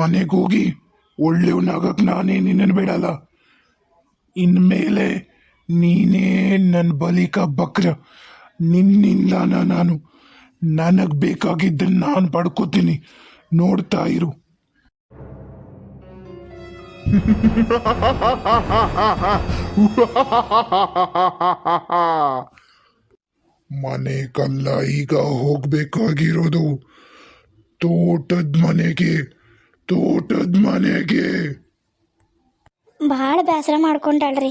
ಮನೆಗೆ ಹೋಗಿ ಒಳ್ಳೆಯವನಾಗಕ್ಕೆ ನಾನೇ ನಿನ್ನನ್ನು ಬಿಡಲ್ಲ. ಇನ್ಮೇಲೆ ನೀನೇ ನನ್ನ ಬಲಿಕ ಬಕ್ರ. ನಿನ್ನಿಂದ ನಾನು ನನಗೆ ಬೇಕಾಗಿದ್ದನ್ನು ನಾನು ಪಡ್ಕೋತೀನಿ. ನೋಡ್ತಾ ಇರು. ಮನೆಗಲ್ಲ ಈಗ ಹೋಗ್ಬೇಕಾಗಿರೋದು ತೋಟದ ಮನೆಗೆ. ತೋಟದ ಮನೆಗೆ. ಭಾಳ ಬೇಸರ ಮಾಡ್ಕೊಂಡಾಳ್ರಿ.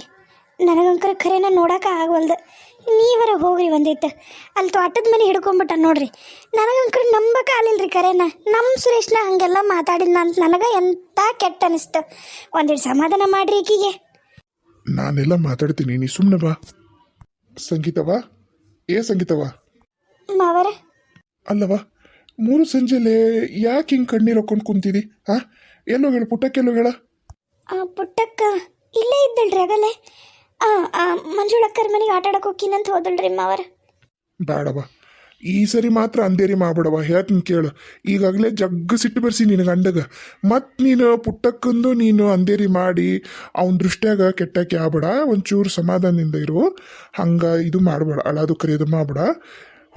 ನನಗಂಕರ ಖರೇನ ನೋಡಕ ಆಗವಲ್ದು. ನೀವರ ಹೋಗ್ರಿ ಒಂದಿತ್ತು. ಅಲ್ಲಿ ತೋಟದ ಮನೆ ಹಿಡ್ಕೊಂಬಿಟ್ಟ ನೋಡ್ರಿ. ನನಗಂಕರ ನಂಬಕ ಆಲಿಲ್ರಿ ಖರೇನ. ನಮ್ಮ ಸುರೇಶ್ನ ಹಂಗೆಲ್ಲ ಮಾತಾಡಿದ್ನ ಅಂತ ನನಗೆ ಎಂಥ ಕೆಟ್ಟ ಅನಿಸ್ತು ಒಂದಿಟ್ಟು ಸಮಾಧಾನ ಮಾಡ್ರಿ ಈಕಿಗೆ. ನಾನೆಲ್ಲ ಮಾತಾಡ್ತೀನಿ. ನೀ ಸುಮ್ಮನೆ ಬಾ. ಸಂಗೀತವಾ? ಏ ಸಂಗೀತವಾ? ಮಾವರ. ಅಲ್ಲವಾ? ಮೂರು ಸಂಜೆಲೆ ಯಾಕೆ ಹಿಂಗೆ ಕಣ್ಣೀರು ಹಾಕೊಂಡು ಕುಂತಿದಿ ಹಾ ಎಲ್ಲೋ ಹೇಳು ಪುಟ್ಟಕ್ಕೆಲ್ಲೋ ಹೇಳ. ಆ, ಪುಟ್ಟಕ್ಕ ಇಲ್ಲೇ ಇದ್ದಳ್ರಿ ಆಗಲೇ ಆ ಮಂಜುಳಕ್ಕರ ಮನೆಗೆ ಆಟ ಆಡಕ್ಕೆ ನಂತ ಹೋದಳ್ರಿ ಮಾವರ ಬೇಡವ ಈ ಸರಿ ಮಾತ್ರ ಅಂದೇರಿ ಮಾಡ್ಬಿಡವ ಹೇಳ್ತೀನಿ ಕೇಳು. ಈಗಾಗಲೇ ಜಗ್ಗ ಸಿಟ್ಟು ಬರ್ಸಿ ನಿನ್ನ ಗಂಡಗ ಮತ್ತು ನೀನು ಪುಟ್ಟಕ್ಕಂದು ನೀನು ಅಂದೇರಿ ಮಾಡಿ ಅವನ ದೃಷ್ಟಿಯಾಗ ಕೆಟ್ಟಕ್ಕೆ ಆಗ್ಬೇಡ ಒಂಚೂರು ಸಮಾಧಾನದಿಂದ ಇರು. ಹಂಗೆ ಇದು ಮಾಡಬೇಡ ಅಳದು ಕರೆಯೋದು ಮಾಡ್ಬೇಡ.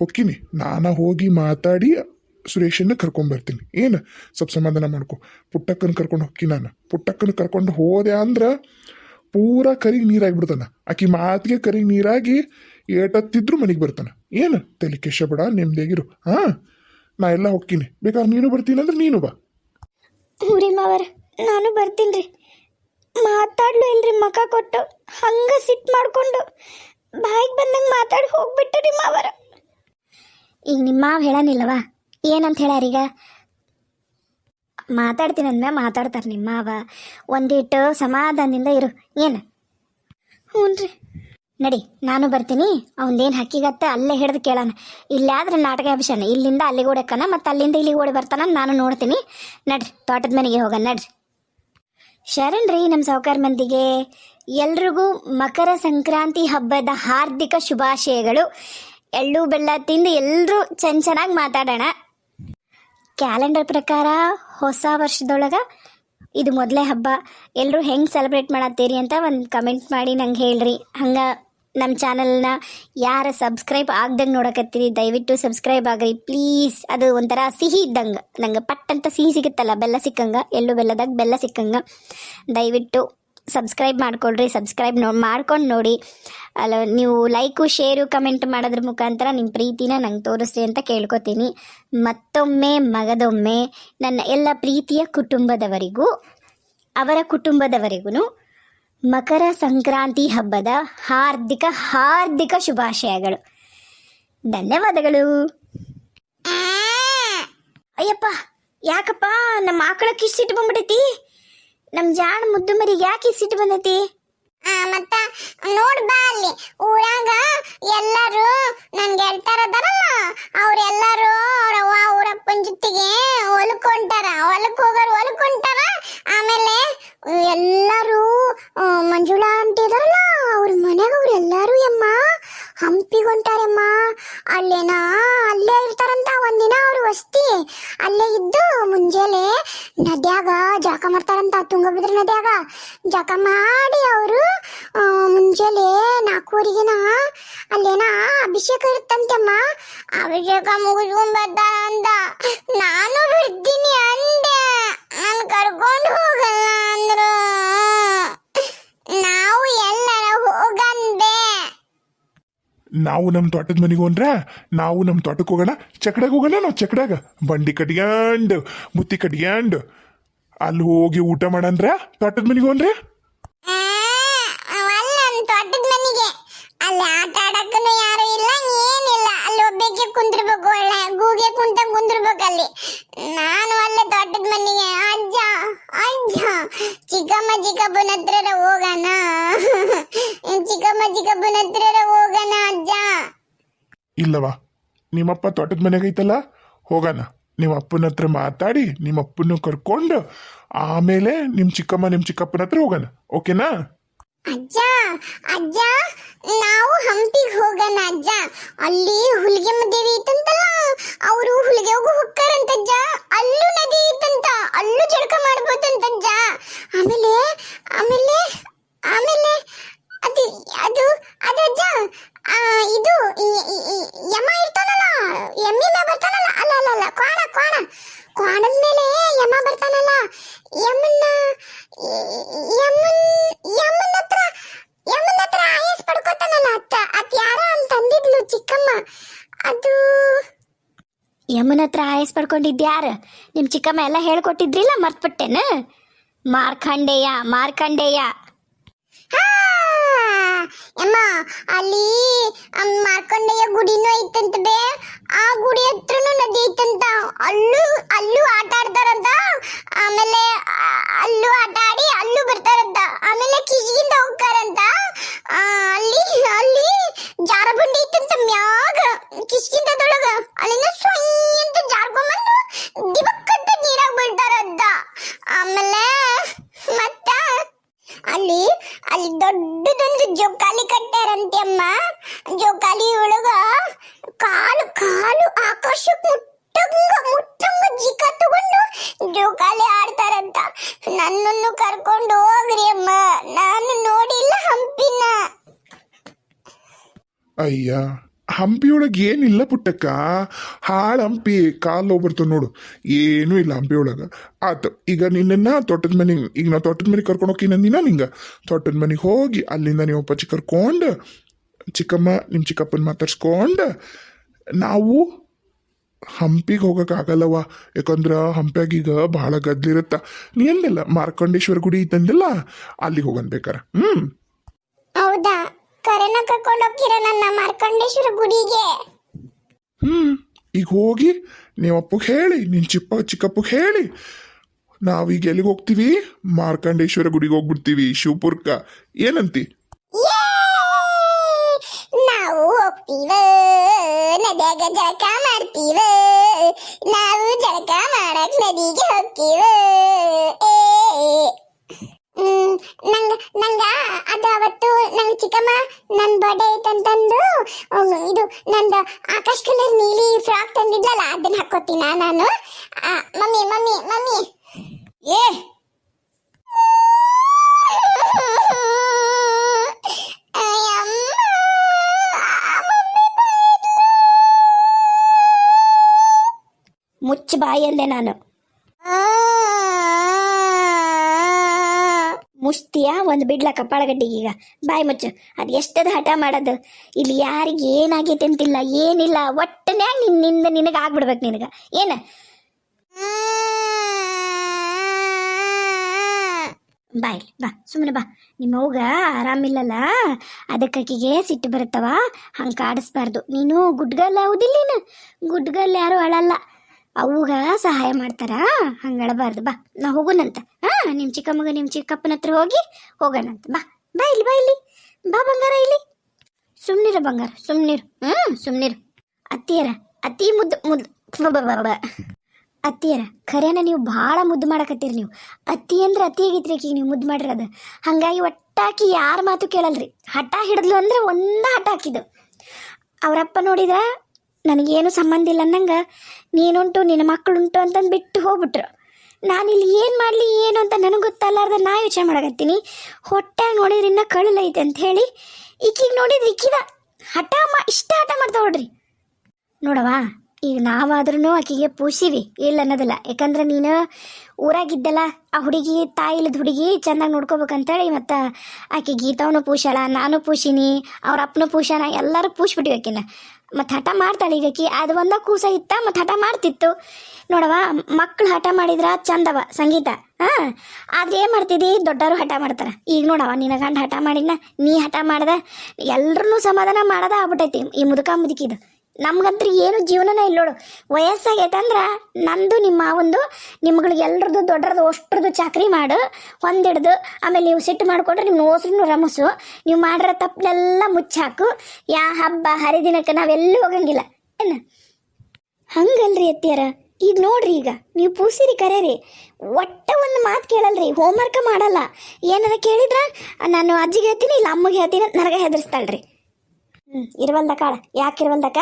ಹೊಕ್ಕಿನಿ ನಾನು ಹೋಗಿ ಮಾತಾಡಿ ಸುರೇಶನ್ನ ಕರ್ಕೊಂಬರ್ತೀನಿ ಏನು? ಸ್ವಲ್ಪ ಸಮಾಧಾನ ಮಾಡ್ಕೊ. ಪುಟ್ಟಕ್ಕನ ಕರ್ಕೊಂಡು ಹೊಕ್ಕಿ ನಾನು. ಪುಟ್ಟಕ್ಕನ ಕರ್ಕೊಂಡು ಹೋದೆ ಅಂದ್ರೆ ಪೂರಾ ಕರಿಗೆ ನೀರಾಗಿಬಿಡ್ತಾನೆ. ಆಕಿ ಮಾತಿಗೆ ಕರಿಗೆ ನೀರಾಗಿ ಏಟತ್ತಿದ್ರು ಮನೆಗೆ ಬರ್ತಾನೆ. ಏನು? ತಲೆ ಕೆಶ ಬಿಡ ನೆಮ್ಮದಿಯಾಗಿರು ಹಾಂ? ನಾ ಎಲ್ಲ ಹೋಗ್ತೀನಿ. ಬೇಕಾದ್ರೆ ನೀನು ಬರ್ತೀನಿ ಅಂದ್ರೆ ನೀನು ಬಾ. ಮಾವರ ನಾನು ಬರ್ತೀನಿ ರೀ. ಮಾತಾಡ್ಲು ಇಲ್ರಿ ಮಕ ಕೊಟ್ಟು ಹಂಗ ಸಿಟ್ ಮಾಡ್ಕೊಂಡು. ಬಾಯಿಗೆ ಬಂದಂಗೆ ಮಾತಾಡಿ ಹೋಗ್ಬಿಟ್ಟು ರೀ ಮಾವರ. ಈಗ ನಿಮ್ಮ ಮಾವ ಹೇಳನಿಲ್ಲವಾ? ಏನಂತ ಹೇಳ್ಯಾರೀಗ ಮಾತಾಡ್ತೀನಿ ಅಂದ್ಮೇಲೆ ಮಾತಾಡ್ತಾರೆ ನಿಮ್ಮ ಮಾವ. ಒಂದಿಟ್ಟು ಸಮಾಧಾನದಿಂದ ಇರು. ಏನು? ಹ್ಞೂ ನಡಿ, ನಾನು ಬರ್ತೀನಿ. ಅವನದೇನು ಹಕ್ಕಿಗತ್ತ ಅಲ್ಲೇ ಹಿಡಿದು ಕೇಳೋಣ ಇಲ್ಲಾದ್ರೆ ನಾಟಕ ಅಭಿಷಾನ ಇಲ್ಲಿಂದ ಅಲ್ಲಿಗೆ ಓಡಕ್ಕನ ಮತ್ತು ಅಲ್ಲಿಂದ ಇಲ್ಲಿಗೆ ಓಡಿ ಬರ್ತಾನ ನಾನು ನೋಡ್ತೀನಿ. ನಡ್ರಿ, ತೋಟದ ಮನೆಗೆ ಹೋಗೋಣ ನಡ್ರಿ. ಶರಣ್ ರೀ ನಮ್ಮ ಸಾವುಕಾರ ಮಂದಿಗೆ. ಎಲ್ರಿಗೂ ಮಕರ ಸಂಕ್ರಾಂತಿ ಹಬ್ಬದ ಹಾರ್ದಿಕ ಶುಭಾಶಯಗಳು. ಎಳ್ಳು, ಬೆಲ್ಲ ತಿಂದು ಎಲ್ಲರೂ ಚೆನ್ನ ಚೆನ್ನಾಗಿ ಮಾತಾಡೋಣ. ಕ್ಯಾಲೆಂಡರ್ ಪ್ರಕಾರ ಹೊಸ ವರ್ಷದೊಳಗೆ ಇದು ಮೊದಲೇ ಹಬ್ಬ. ಎಲ್ಲರೂ ಹೆಂಗೆ ಸೆಲೆಬ್ರೇಟ್ ಮಾಡತ್ತೀರಿ ಅಂತ ಒಂದು ಕಮೆಂಟ್ ಮಾಡಿ ನಂಗೆ ಹೇಳ್ರಿ. ಹಂಗೆ ನಮ್ಮ ಚಾನಲ್ನ ಯಾರು ಸಬ್ಸ್ಕ್ರೈಬ್ ಆಗ್ದಂಗೆ ನೋಡಕತ್ತೀರಿ, ದಯವಿಟ್ಟು ಸಬ್ಸ್ಕ್ರೈಬ್ ಆಗ್ರಿ. ಪ್ಲೀಸ್ ಅದು ಒಂಥರ ಸಿಹಿ ಇದ್ದಂಗೆ. ನಂಗೆ ಪಟ್ ಅಂತ ಸಿಹಿ ಸಿಗುತ್ತಲ್ಲ, ಬೆಲ್ಲ ಸಿಕ್ಕಂಗೆ ಎಳ್ಳು ಬೆಲ್ಲದಾಗ ಬೆಲ್ಲ ಸಿಕ್ಕಂಗೆ. ದಯವಿಟ್ಟು ಸಬ್ಸ್ಕ್ರೈಬ್ ಮಾಡ್ಕೊಳ್ರಿ ಸಬ್ಸ್ಕ್ರೈಬ್ ನೋ ಮಾಡ್ಕೊಂಡು ನೋಡಿ. ಅಲ್ಲ, ನೀವು ಲೈಕು ಶೇರು ಕಮೆಂಟ್ ಮಾಡೋದ್ರ ಮುಖಾಂತರ ನಿಮ್ಮ ಪ್ರೀತಿನ ನಂಗೆ ತೋರಿಸ್ರಿ ಅಂತ ಕೇಳ್ಕೊತೀನಿ. ಮತ್ತೊಮ್ಮೆ, ಮಗದೊಮ್ಮೆ, ನನ್ನ ಎಲ್ಲ ಪ್ರೀತಿಯ ಕುಟುಂಬದವರಿಗೂ, ಅವರ ಕುಟುಂಬದವರಿಗೂ ಮಕರ ಸಂಕ್ರಾಂತಿ ಹಬ್ಬದ ಹಾರ್ದಿಕ ಹಾರ್ದಿಕ ಶುಭಾಶಯಗಳು. ಧನ್ಯವಾದಗಳು. ಅಯ್ಯಪ್ಪ, ಯಾಕಪ್ಪ ನಮ್ಮ ಆಕಳ ಇಷ್ಟು ಸಿಟ್ಟು ನಮ್ಮ ಜಾಣ ಮುದ್ದು ಮರಿಗೆ ಯಾಕೆ ಸಿಟ್ಟು ಬಂದೈತಿ? ಮತ್ತ ನೋಡ್ ಬಾ ಅಲ್ಲಿ. ಊರಾಗ ಎಲ್ಲರೂ ನನ್ ಗೆಳ್ತಾರದಾರಲ್ಲ ಅವ್ರೆಲ್ಲರೂ ಅವ್ರ ಅವ್ವ ಊರಪ್ಪನ ಜೊತೆಗೆ ಹೊಲಕ್ ಹೊಂಟಾರ. ಹೊಲಕ್ ಹೋಗೋರು ಹೊಲಕ್ ಹೊಂಟಾರ. ಆಮೇಲೆ ಎಲ್ಲರೂ ಆ, ಮಂಜುಳಾ ಆಂಟಿ ಇದಾರಲ್ಲ ಅವ್ರ ಮನ್ಯಾಗ ಅವ್ರ ಎಲ್ಲಾರು ಯಮ್ಮ ಹಂಪಿಗೆ ಹೊಂಟಾರಮ್ಮ ಅಲ್ಲೇನಾ? ಅಲ್ಲೇ ಇರ್ತಾರಂತ, ಒಂದಿನ ಅವ್ರು ವಸ್ತಿ. ಅಲ್ಲೇ ಇದ್ದು ಮುಂಜಾನೆ ನದ್ಯಾಗ ಜಾಕ ಮಾಡ್ತಾರಂತ, ತುಂಗಭದ್ರಾ ನದ್ಯಾಗ. ಜಾಕ ಮಾಡಿ ಅವರು ಮುಂಜಾನೆ ನಾಲ್ಕೂವರೆಗಿನ, ಅಲ್ಲೇನ, ಅಭಿಷೇಕ ಇರುತ್ತಂತೆಮ್ಮ. ಅಭಿಷೇಕ ಮುಗಿಸ್ಕೊಂಡ್ ಬರ್ತಾರ ಅಂತ ನಾನು ಬಿಡ್ತೀನಿ ಅಂದೆ. ನಾನು ಕರ್ಕೊಂಡು ಹೋಗಲ್ಲ ಅಂದ್ರು ನಾವು ಎಲ್ಲರ ಹೋಗಂದೆ ನಾವು ನಮ್ಮ ತೋಟದ ಮನೆಗೆ ಹೋಗ್ರ ನಾವು ನಮ್ಮ ತೋಟಕ್ಕೆ ಹೋಗೋಣ ಚಕಡಾಗ ಹೋಗೋಣ ನಾವು ಚಕಡಾಗ ಬಂಡಿ ಕಟ್ಕೊಂಡು ಮುತ್ತಿ ಕಟ್ಕೊಂಡು ಅಲ್ಲಿ ಹೋಗಿ ಊಟ ಮಾಡನ್ರ ತೋಟದ ಮನೆಗೆ ಹೋದ್ರೆ ಅಲ್ಲ ತೋಟದ ಮನೆಗೆ. ಅಲ್ಲಿ ಆಟ ಆಡಕ್ಕೂ ಯಾರು ಇಲ್ಲ, ಏನಿಲ್ಲ. ಅಲ್ಲಿ ಕುಂದ್ರಬೇಕು, ಒಳ್ಳೆ ಗೂಗೆ ಕುಂತ ಕುಂದ್ರಬೇಕು ಅಲ್ಲಿ. ನಾನು ಅಲ್ಲೇ ತೋಟದ ಮನೆಗೆ, ಅಜ್ಜ ಅಜ್ಜ, ಚಿಕ್ಕಮ್ಮ ಚಿಕ್ಕಪ್ಪನ ಹತ್ರ ಹೋಗೋಣ. ಚಿಕ್ಕಮ್ಮ ಚಿಕ್ಕಪ್ಪನ ಹತ್ರ ಹೋಗೋಣ, ಅಜ್ಜ. ಇಲ್ಲವಾ ನಿಮ್ಮಪ್ಪ ತೋಟದ ಮನೆಗೆ ಐತಲ್ಲ, ಹೋಗೋಣ. ನಿಮ್ಮ ಅಪ್ಪನ ಹತ್ರ ಮಾತಾಡಿ ನಿಮ್ಮ ಅಪ್ಪನ ಕರ್ಕೊಂಡು ಆಮೇಲೆ ನಿಮ್ಮ ಚಿಕ್ಕಮ್ಮ ನಿಮ್ಮ ಚಿಕ್ಕಪ್ಪನ ಹತ್ರ ಹೋಗೋಣ. ಓಕೆನಾ? ಅಜ್ಜ ಅಜ್ಜ, ನಾವು ಹಂಪಿಗೆ ಹೋಗೋಣ ಅಜ್ಜ. ಅಲ್ಲಿ ಹುಲಿಗೆಮ್ಮ ದೇವಿ ಐತಂತಲ್ಲ, ಅವರು ಹುಲಿಗೆಗೂ ಹೋಗ್ತಾರಂತಜ್ಜ ಅಲ್ಲೂ ನದಿ ಐತಂತ, ಅಲ್ಲೂ ಜಳಕ ಮಾಡ್ಬೋದಂತಜ್ಜ ಆಮೇಲೆ ಆಮೇಲೆ ಆಮೇಲೆ ಯಮನ ಹತ್ರ ಆಯಸ್ ಪಡ್ಕೊಂಡಿದ್ಯಾರ ನಿಮ್ಮ ಚಿಕ್ಕಮ್ಮ ಎಲ್ಲ ಹೇಳ್ಕೊಟ್ಟಿದ್ರಿಲ್ಲ ಮರ್ತ್ಬಿಟ್ಟೆನ? ಮಾರ್ಕಂಡೇಯ ಮಾರ್ಕಂಡೇಯ. ಅಮ್ಮ ಅಲ್ಲಿ, ಆ ಮಾರ್ಕೊಂಡಯ್ಯ ಗುಡಿನೂ ಐತಂತ ಬೇ. ಆ ಗುಡಿ ಹತ್ರನೂ ನದಿ ಐತಂತ. ಅಲ್ಲೂ ಅಲ್ಲೂ ಆಟ ಆಡ್ತಾರಂತ. ಆಮೇಲೆ ಅಲ್ಲೂ ಆಟ ಆಡಿ ಅಲ್ಲೂ ಬರ್ತಾರಂತ. ಆಮೇಲೆ ಕಿಜಿಗಿಂದ ಹೋಗ್ತಾರಂತ. ಅಲ್ಲಿ ಅಲ್ಲಿ ಜಾರಬಂಡಿ ಐತಂತ ಮ್ಯಾಗ ಕಿಶಿಗಿಂದದೊಳಗ ಅಲ್ಲಿಂದ ಸ್ವಯ್ ಅಂತ ಜಾರ್ಕೊಂಬಂದು ದಿಬಕ್ಕಂತ ನೀರಾಗ ಬೀಳ್ತಾರಂತ ಆಮೇಲೆ ಮತ್ತ ಅಲ್ಲಿ ಅಲ್ಲಿ ದೊಡ್ಡದೊಂದು ಜೋಕಾಲಿ ಕಟ್ಟಾರಂತೆ ಅಮ್ಮ ಜೋಕಾಲಿ ಒಳಗ ಕಾಲು ಕಾಲು ಆಕಾಶಕ್ಕೆ ಮುಟ್ಟಂಗ ಮುಟ್ಟಂಗ ಜಿಕ ತಗೊಂಡು ಜೋಕಾಲಿ ಆಡ್ತಾರಂತ ನನ್ನನ್ನು ಕರ್ಕೊಂಡು ಹೋಗ್ರಿ ಅಮ್ಮ. ನಾನು ನೋಡಿಲ್ಲ ಹಂಪಿನ. ಅಯ್ಯ, ಹಂಪಿಯೊಳಗೆ ಏನಿಲ್ಲ ಪುಟ್ಟಕ್ಕ. ಹಾಳು ಹಂಪಿ, ಕಾಲು ಹೋಗ್ಬರ್ತವ ನೋಡು. ಏನೂ ಇಲ್ಲ ಹಂಪಿಯೊಳಗೆ. ಆತು, ಈಗ ನಿನ್ನನ್ನು ತೋಟದ ಮನೆಗೆ ಈಗ ನಾ ತೋಟದ ಮನೆಗೆ ಕರ್ಕೊಂಡು ಹೋಗಿ ನಂದಿನ ನಿಂಗೆ? ತೋಟದ ಮನೆಗೆ ಹೋಗಿ ಅಲ್ಲಿಂದ ನೀವು ಅಪ್ಪಾಜಿ ಕರ್ಕೊಂಡು ಚಿಕ್ಕಮ್ಮ ನಿಮ್ಮ ಚಿಕ್ಕಪ್ಪನ ಮಾತಾಡ್ಸ್ಕೊಂಡು ನಾವು ಹಂಪಿಗೆ ಹೋಗೋಕ್ಕಾಗಲ್ಲವ ಯಾಕಂದ್ರೆ ಹಂಪ್ಯಾಗ ಈಗ ಭಾಳ ಗದ್ಲಿರುತ್ತ ನೀ ಎಲ್ಲ ಮಾರ್ಕಂಡೇಶ್ವರ ಗುಡಿ ಇದ್ದಂದಿಲ್ಲ? ಅಲ್ಲಿಗೆ ಹೋಗನ್ ಬೇಕಾರ ಹ್ಞೂ ಹೌದಾ? ಕರೆನ ಕರ್ಕೊಂಡು ಹೋಗ್ತೀರ ನನ್ನ ಮಾರ್ಕಂಡೇಶ್ವರ ಗುಡಿಗೆ? ಹ್ಮ್. ಈಗ ಹೋಗಿ ನೀವು ಅಪ್ಪಗೆ ಹೇಳಿ ನಿನ್ ಚಿಪ್ಪ ಚಿಕ್ಕಪ್ಪಗೆ ಹೇಳಿ. ನಾವೀಗ ಎಲ್ಲಿಗೆ ಹೋಗ್ತೀವಿ? ಮಾರ್ಕಂಡೇಶ್ವರ ಗುಡಿಗೆ ಹೋಗ್ಬಿಡ್ತೀವಿ ಶಿವಪುರ್ಕ. ಏನಂತಿ ಯೇ! ಹೋಗ್ತೀವ ನದಿಯಾಗ ಜಳಕ ಮಾಡ್ತೀವ? ನಾವು ಜಳಕ ಮಾಡಕ್ ನದಿಗೆ ಹೋಗ್ತೀವ? ಏ, ನಂಗ ನಂಗ ಅದು ಅವತ್ತು ನಂಗ ಚಿಕ್ಕಮ್ಮ ನನ್ ಬರ್ಡೇ ಐತಂತಂದು ಇದು ನಂದು ಆಕಾಶ್ ಕಲರ್ ನೀಲಿ ಫ್ರಾಕ್ ತಂದಿದ್ಲಲ್ಲ ಅದನ್ನ ಹಾಕೋತೀನ ನಾನು. ಮಮ್ಮಿ ಮಮ್ಮಿ ಮುಚ್ಚ ಅಂದೆ ನಾನು ಮುಷ್ಟಿಯ ಒಂದು ಬಿಡ್ಲ ಕಪ್ಪಾಳಗಡ್ಡಿಗೆ ಈಗ ಬಾಯಿ ಮುಚ್ಚು ಅದು ಎಷ್ಟದ ಹಠ ಮಾಡೋದು ಇಲ್ಲಿ ಯಾರಿಗೆ ಏನಾಗೈತೆ ಅಂತಿಲ್ಲ ಏನಿಲ್ಲ ಒಟ್ಟನ್ಯಾಗ ನಿನ್ನಿಂದ ನಿನಗೆ ಆಗ್ಬಿಡ್ಬೇಕು ನಿನಗೆ ಏನು ಬಾಯ್ ಬಾ ಸುಮ್ಮನೆ ಬಾ ನಿಮ್ಮ ಅವ್ಗ ಆರಾಮಿಲ್ಲಲ್ಲ ಅದಕ್ಕಾಕಿಗೆ ಸಿಟ್ಟು ಬರುತ್ತವ ಹಂಗೆ ಕಾಡಿಸ್ಬಾರ್ದು ನೀನು ಗುಡ್ಗಲ್ಲ ಹೌದಿಲ್ಲ ನೀನು ಗುಡ್ಗಲ್ ಯಾರು ಅಳಲ್ಲ ಅವ್ಗ ಸಹಾಯ ಮಾಡ್ತಾರ? ಹಂಗೆ ಅಳಬಾರ್ದು ಬಾ. ನಾ ಹೋಗೋಣಂತ ಹಾ ನಿಮ್ಮ ಚಿಕ್ಕಮ್ಮಗ ನಿಮ್ಮ ಚಿಕ್ಕಪ್ಪನ ಹತ್ರ ಹೋಗಿ ಹೋಗೋಣಂತ. ಬಾ ಬಾ ಇಲ್ಲಿ ಬಾ ಇಲ್ಲಿ. ಬಾ ಬಂಗಾರ ಇಲ್ಲಿ. ಸುಮ್ನಿರು ಬಂಗಾರ, ಸುಮ್ನಿರು. ಹ್ಮ್, ಸುಮ್ನಿರು. ಅತ್ತಿಯರ, ಅತಿ ಮುದ್ದು ಮುದ್ದು. ಅತ್ತಿಯರ, ಖರೇನ ನೀವು ಭಾಳ ಮುದ್ದು ಮಾಡಕತ್ತೀರಿ ನೀವು. ಅತ್ತಿ ಅಂದ್ರೆ ಅತಿ ಆಗೈತ್ರಿ ಆಕಿಗೆ ನೀವು ಮುದ್ದು ಮಾಡಿರೋದು. ಹಂಗಾಗಿ ಒಟ್ಟಾಕಿ ಯಾರ ಮಾತು ಕೇಳಲ್ರಿ. ಹಠ ಹಿಡಿದ್ಲು ಅಂದ್ರೆ ಒಂದ ಹಠ ಹಾಕಿದ್ದು. ಅವರಪ್ಪ ನೋಡಿದ್ರ ನನಗೇನು ಸಂಬಂಧ ಇಲ್ಲ ಅನ್ನಂಗೆ, ನೀನುಂಟು, ನಿನ್ನ ಮಕ್ಕಳುಂಟು ಅಂತಂದು ಬಿಟ್ಟು ಹೋಗ್ಬಿಟ್ರು. ನಾನಿಲ್ಲಿ ಏನು ಮಾಡಲಿ, ಏನು ಅಂತ ನನಗೆ ಗೊತ್ತಲ್ಲಾರ್ದ ನಾ ಯೋಚನೆ ಮಾಡಕತ್ತೀನಿ. ಹೊಟ್ಟಾಗ ನೋಡಿದ್ರೆ ಇನ್ನೂ ಕಳಲೈತೆ ಅಂತ ಹೇಳಿ ಈಕಿಗೆ ನೋಡಿದ್ರೆ ಇಕ್ಕಿದ ಹಠ ಮಾ, ಇಷ್ಟ ಹಠ ಮಾಡ್ತಾ ನೋಡ್ರಿ. ನೋಡವ ಈಗ ನಾವಾದ್ರೂ ಆಕಿಗೆ ಪೂಸಿವಿ, ಇಲ್ಲ ಅನ್ನೋದಿಲ್ಲ. ಯಾಕಂದ್ರೆ ನೀನು ಊರಾಗಿದ್ದಲ್ಲ, ಆ ಹುಡುಗಿ, ತಾಯಿ ಇಲ್ಲದ ಹುಡುಗಿ ಚೆಂದಾಗಿ ನೋಡ್ಕೋಬೇಕಂತೇಳಿ ಮತ್ತು ಆಕೆ ಗೀತಾವನು ಪೂಷಾಳ, ನಾನು ಪೂಷಿನಿ, ಅವ್ರ ಅಪ್ಪನೂ ಪೂಷಾಣ, ಎಲ್ಲರೂ ಪೂಷ್ಬಿಟ್ಟಿವಿ ಆಕಿನ. ಮತ್ತು ಹಠ ಮಾಡ್ತಾಳೆ ಈಗ ಆಕಿ, ಅದು ಒಂದ ಕೂಸ ಇತ್ತ, ಮತ್ತು ಹಠ ಮಾಡ್ತಿತ್ತು. ನೋಡವ ಮಕ್ಳು ಹಠ ಮಾಡಿದ್ರ ಚಂದವ, ಸಂಗೀತ, ಹಾಂ? ಆದ್ರೆ ಏನು ಮಾಡ್ತಿದ್ದಿ ದೊಡ್ಡವರು ಹಠ ಮಾಡ್ತಾರೆ. ಈಗ ನೋಡವ ನಿನ್ನ ಗಂಡ ಹಠ ಮಾಡಿದ್ನ, ನೀ ಹಠ ಮಾಡ್ದೆ ಎಲ್ಲರೂ ಸಮಾಧಾನ ಮಾಡೋದ ಆಗ್ಬಿಟ್ಟೈತಿ, ಈ ಮುದುಕ ಮುದುಕಿದು. ನಮ್ಗಂತ್ರ ಏನು ಜೀವನನೇ ಇಲ್ಲ ನೋಡು. ವಯಸ್ಸಾಗೈತಂದ್ರೆ ನಂದು ನಿಮ್ಮ ಒಂದು ನಿಮ್ಗಳಿಗೆ ಎಲ್ರದ್ದು ದೊಡ್ಡರದು ಅಷ್ಟ್ರದ್ದು ಚಾಕ್ರಿ ಮಾಡು ಒಂದಿಡ್ದು ಆಮೇಲೆ ನೀವು ಸಿಟ್ಟು ಮಾಡಿಕೊಂಡ್ರೆ ನಿಮ್ಮ ಓಸ್ರನ್ನು ರಮಸು. ನೀವು ಮಾಡಿರೋ ತಪ್ಪನೆಲ್ಲ ಮುಚ್ಚಾಕು. ಯಾ ಹಬ್ಬ, ಹರಿದಿನಕ್ಕೆ ನಾವೆಲ್ಲೂ ಹೋಗಂಗಿಲ್ಲ. ಏನು? ಹಂಗಲ್ರಿ ಅತ್ತಿಯರ. ಈಗ ನೋಡ್ರಿ ಈಗ, ನೀವು ಪೂಸಿರಿ ಕರೇರಿ. ಒಟ್ಟ ಒಂದು ಮಾತು ಕೇಳಲ್ರಿ, ಹೋಮ್ವರ್ಕ್ ಮಾಡಲ್ಲ. ಏನಾರ ಕೇಳಿದ್ರ? ನಾನು ಅಜ್ಜಿಗೆ ಹೇಳ್ತೀನಿ, ಇಲ್ಲ ಅಮ್ಮಗೆ ಹೇಳ್ತೀನಿ, ನನಗೆ ಹೆದರ್ಸ್ತಾಳ್ರಿ. ಹ್ಞೂ ಕಾಳ. ಯಾಕೆ ಇರುವಲ್ದಕ್ಕ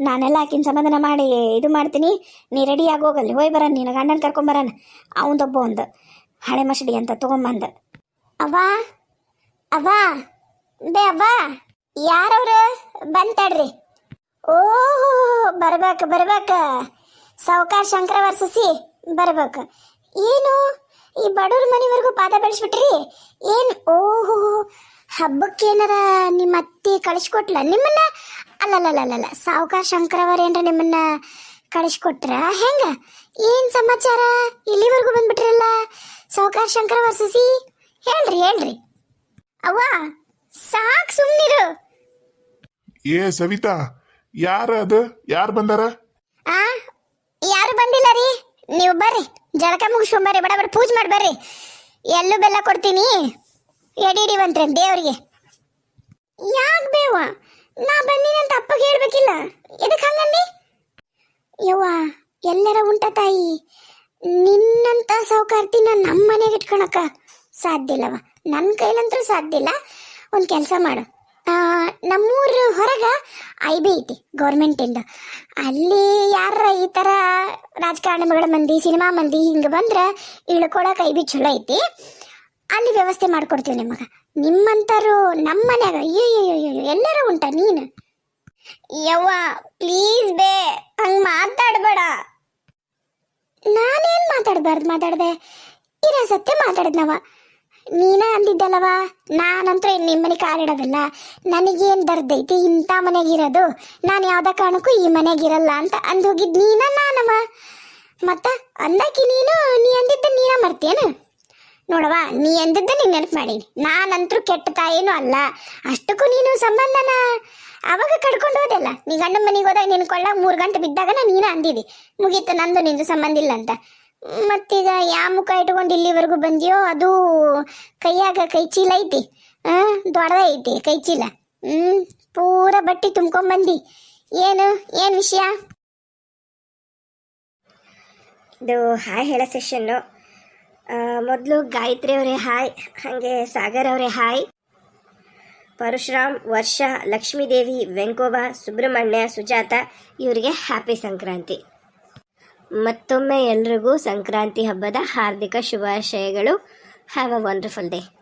ನಾನೆಲ್ಲ ಆಕಿನ ಸಮಾಧಾನ ಮಾಡಿ ಇದು ಮಾಡ್ತೀನಿ. ನೀ ರೆಡಿ ಹೋಗಲ್ಲಿ. ಹೋಯ್ ಬರ ನೀನು ಗಂಡನ ಕರ್ಕೊಂಬರನ್ ಅವನದೊಬ್ಬ ಒಂದು. ಹಳೆ ಮಸಡಿ ಅಂತ ತೊಗೊಂಬಂದ. ಅವ್ವಾ? ಅವ್ವ? ಬೇ ಅವ್ವ? ಯಾರವ್ರ? ಬಂತಾಡ್ರಿ ಓಹೋ, ಬರ್ಬೇಕು ಬರ್ಬೇಕು. ಸಾವುಕಾರ ಶಂಕರ ವರ್ಸಸಿ ಬರ್ಬೇಕು. ಏನು? ಈ ಬಡವ್ರ ಮನೆವರೆಗೂ ಪಾದ ಬೆಳೆಸ್ಬಿಟ್ರಿ? ಏನು? ಓಹೋ ಹಬ್ಬಕ್ಕೇನಾರ ನಿಮ್ಮ ಅತ್ತಿ ಕಳಿಸ್ಕೊಟ್ಲ? ನಿಮ್ಮನ್ನ? ಅಲ್ಲಲ್ಲಲ್ಲಲ್ಲ ಸಾವುಕಾರ ಶಂಕರವರ್ ಏನರ ನಿಮ್ಮನ್ನ ಕಳಿಸ್ಕೊಟ್ರ? ಹೆಂಗ? ಏನ್ ಸಮಾಚಾರ? ಇಲ್ಲಿವರೆಗೂ ಬಂದ್ಬಿಟ್ರಲ್ಲ? ಸಾವುಕಾರ ಶಂಕರ ವರ್ಸಸಿ ಹೇಳ್ರಿ ಹೇಳ್ರಿ. ಅವ್ವ ಸಾಕ್ ಸುಮ್ನಿರು. ಏ ಸವಿತಾ ಯಾರ ಅದು? ಯಾರು ಬಂದಾರ? ಆ ಯಾರು ಬಂದಿಲ್ಲ ರೀ? ನೀವು ಬರ್ರಿ ಜಳಕ ಮುಗಿಸ್ಕೊಂಬರ್ರಿ ಬಡ ಬಡ ಪೂಜೆ ಮಾಡಿ ಬರ್ರಿ. ಎಲ್ಲೂ ಬೆಲ್ಲ ಕೊಡ್ತೀನಿ. ಎಡಿ ಹಿಡಿವಂತ್ರಿ ದೇವ್ರಿಗೆ. ಯಾಕೆ ಬೇವ ನಾ ಬಂದಿನಂತ ಅಪ್ಪಗೆ ಹೇಳ್ಬೇಕಿಲ್ಲ. ಎದಕ್ಕೆ ಹಂಗಂದಿ? ಯವ್ವ, ಎಲ್ಲರ ಉಂಟ ತಾಯಿ. ನಿನ್ನಂತ ಸೌಕಾರ್ತಿನ ನಮ್ಮ ಮನೆಗೆ ಇಟ್ಕೊಳಕ ಸಾಧ್ಯ ಇಲ್ಲವ ನನ್ನ ಕೈಲಂತೂ ಸಾಧ್ಯ ಇಲ್ಲ. ಒಂದು ಕೆಲಸ ಮಾಡು. ನಮ್ಮೂರ ಹೊರಗ ಐ ಬಿ ಐತಿ, ಗೌರ್ಮೆಂಟಿಂದ. ಅಲ್ಲಿ ಯಾರ ಈ ಥರ ರಾಜಕಾರಣಿಗಳ ಮಂದಿ, ಸಿನಿಮಾ ಮಂದಿ ಹಿಂಗೆ ಬಂದ್ರೆ ಇಳ್ಕೊಳಕ್ಕೆ ಐ ಬಿ ಚಲೋ ಐತಿ. ಅಲ್ಲಿ ವ್ಯವಸ್ಥೆ ಮಾಡ್ಕೊಡ್ತೀವಿ ನಿಮಗೆ ನಿಮ್ಮಂತರು ನಮ್ಮ ಮನ್ಯಾಗ ಅಯ್ಯೋ ಎಲ್ಲರೂ ಉಂಟ ನೀನು. ಯವ್ವ ಪ್ಲೀಸ್ ಬೇ, ಹಂಗೆ ಮಾತಾಡಬೇಡ. ನಾನೇನು ಮಾತಾಡ್ಬಾರ್ದು, ಮಾತಾಡ್ದೆ? ಇರ ಸತ್ಯ ಮಾತಾಡಿದ್ನವ. ನೀನ ಅಂದಿದ್ದಲ್ಲವ? ನಾನಂತೂ ನಿಮ್ಮ ಮನೆ ಕಾಲಿಡೋದಿಲ್ಲ ನನಗೇನು ದರ್ದೈತಿ ಇಂಥ ಮನೆಗಿರೋದು ನಾನು ಯಾವ್ದ ಕಾರಣಕ್ಕೂ ಈ ಮನೆಗಿರಲ್ಲ ಅಂತ ಅಂದೋಗಿದ್ದು ನೀನ, ನಾನವ. ಮತ್ತ ಅಂದಾಕಿ ನೀನು, ನೀ ಅಂದಿದ್ದ ನೀನ ಮರ್ತೇನು ನೋಡವ ನೀ ಅಂದಿದ್ದ ನೀನು ನೆನಪು ಮಾಡಿ. ನಾನಂತರೂ ಕೆಟ್ಟ ತಾಯಿನೂ ಅಲ್ಲ. ಅಷ್ಟಕ್ಕೂ ನೀನು ಸಂಬಂಧನ? ಅವಾಗ ಕಡ್ಕೊಂಡು ಹೋದೆಲ್ಲ. ನೀ ಗಂಡನ ಮನೆಗೆ ಹೋದಾಗ ನಿನ್ನ ಮೂರು ಗಂಟೆ ಬಿದ್ದಾಗ ನೀನು ಅಂದಿದಿ. ಮುಗೀತು, ನಂದು ನಿಂದು ಸಂಬಂಧ ಇಲ್ಲ ಅಂತ. ಮತ್ತೀಗ ಯಾವ ಮುಖ ಇಟ್ಕೊಂಡು ಇಲ್ಲಿವರೆಗೂ ಬಂದಿಯೋ, ಅದು ಕೈಯಾಗ ಕೈ ಚೀಲ ಐತಿ. ಹಾಂ ದೊಡ್ಡದ ಐತಿ ಕೈ ಚೀಲ. ಹ್ಞೂ ಪೂರ ಬಟ್ಟೆ ತುಂಬ್ಕೊಂಬಂದಿ ಏನು ಏನು ವಿಷಯ? ಇದು ಹಾಯ್ ಹೇಳೋ ಸೆಷನ್ನು ಮೊದಲು ಗಾಯತ್ರಿ ಅವರೇ, ಹಾಯ್. ಹಾಗೆ ಸಾಗರ್ ಅವರೇ, ಹಾಯ್. ಪರಶುರಾಮ್, ವರ್ಷ, ಲಕ್ಷ್ಮೀದೇವಿ, ವೆಂಕೋಬ, ಸುಬ್ರಹ್ಮಣ್ಯ, ಸುಜಾತ, ಇವರಿಗೆ ಹ್ಯಾಪಿ ಸಂಕ್ರಾಂತಿ. ಮತ್ತೊಮ್ಮೆ ಎಲ್ರಿಗೂ ಸಂಕ್ರಾಂತಿ ಹಬ್ಬದ ಹಾರ್ದಿಕ ಶುಭಾಶಯಗಳು. Have a wonderful day